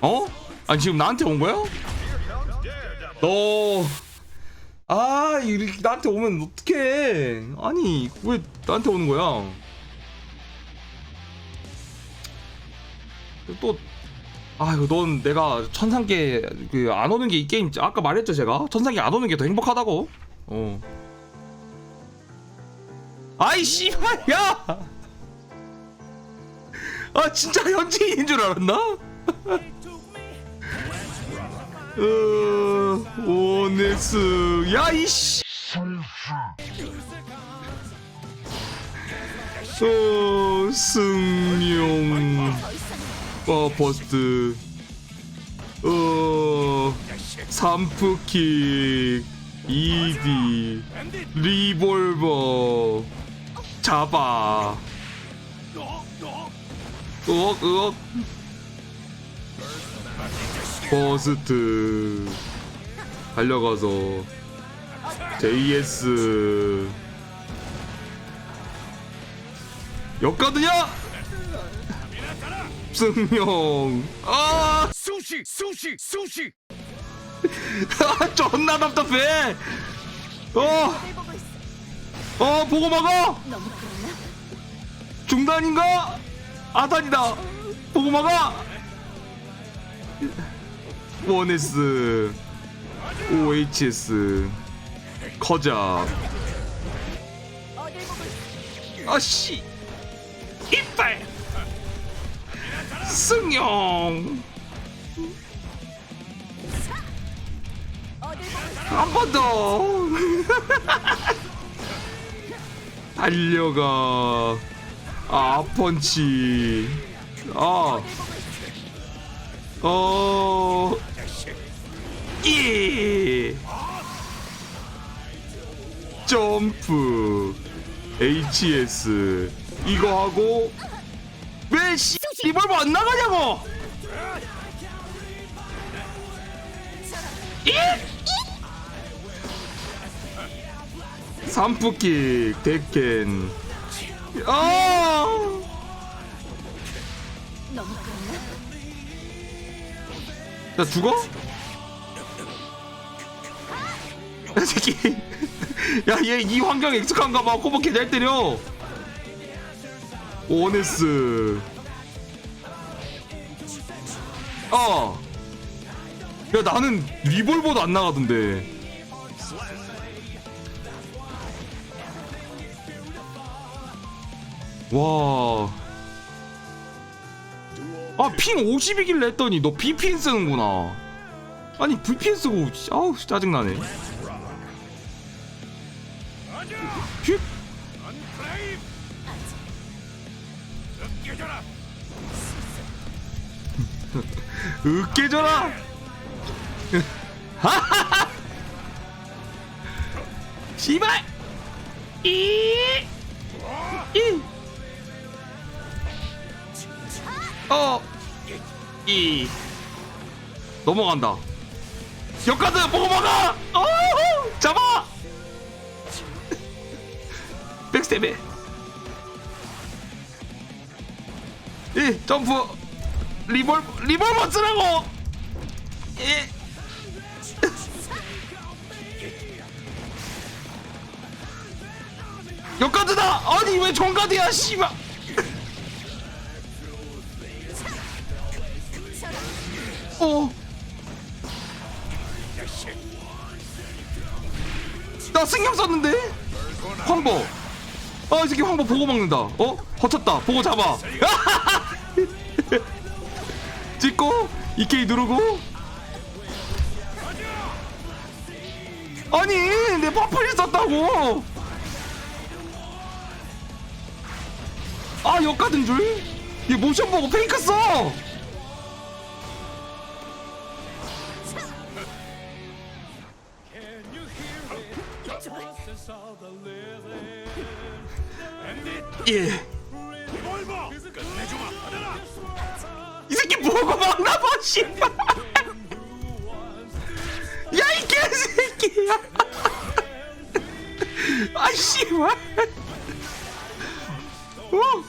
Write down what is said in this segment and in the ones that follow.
어? 아니 지금 나한테 온 거야? 너... 아 이렇게 나한테 오면 어떡해. 아니 왜 나한테 오는 거야? 또 아이고 넌 내가 천상계 그 안 오는 게 이 게임 아까 말했죠 제가? 천상계 안 오는 게 더 행복하다고? 어. 아이 씨발 야아 진짜 현지인인 줄 알았나? 어, 오네스. 야 이씨. 어 승용. 어 버스트. 어 삼프킥. 이디. 리볼버. 잡아. 으억 으억 버스트 달려가서 JS 역가드냐? 승용 아 수시 수시 수시 존나 답답해 어. 어 보고 막아? 중단인가? 아단이다 보고 막아 원S OHS 커자? 아씨! 이빨! 승용? 한 번 더! 달려가. 아 펀치. 아 어, 이. 점프. HS 이거 하고 왜 씨, 리볼버 안 나가냐고! 이! 삼프킥 데켄. 아 나 죽어? 야 새끼. 야얘 이 환경에 익숙한가 봐. 코버 개잘 때려. 오네스. 어 야 나는 리볼버도 안 나가던데. 와 아, 핑 50이길래 했더니 너 VPN 쓰는구나. 아니, VPN 쓰고, 씨, 아우, 짜증나네. 휙! 으깨져라! 하하하! 씨발! 이! 이! 이! 넘어간다. 역가드 보고 막아! 어! 잡아! 백스텝에. 이 점프 리볼 리볼버 쓰라고. 예. 역가드다. 아니 왜 정가드야 씨발. 어. 나 승경 썼는데? 황보. 아, 이 새끼 황보 보고 먹는다. 어? 버텼다. 보고 잡아. 찍고, EK 누르고. 아니, 내 퍼플이 썼다고. 아, 역가든 줄? 얘 모션 보고 페이크 써. 예. 이 새끼 보고 막나 봐, 씨발. 야, 이 개새끼야. 아, 씨발. 어.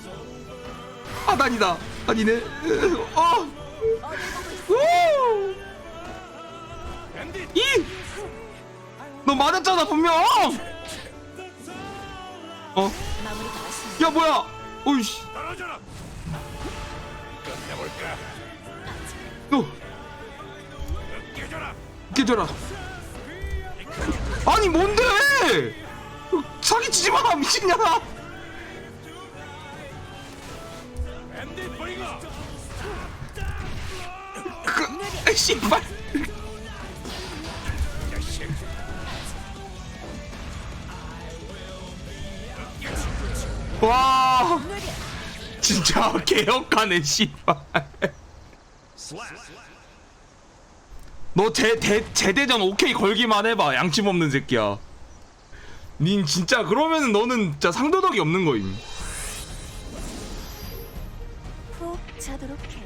아, 난이다. 아니네. 어. 밴딧 이! 너 맞았잖아 분명! 어? 야 뭐야? 오이씨 너 깨져라 아니 뭔데? 사기치지 마 브링어 그 씨발 와. 진짜 개혁하네 씨발. 너 제, 대, 제대전 오케이 걸기만 해봐 양심 없는 새끼야. 닌 진짜 그러면 너는 진짜 상도덕이 없는 거임. 푹 자도록 해.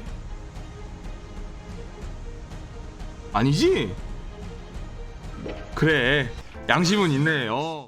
아니지? 그래 양심은 있네 어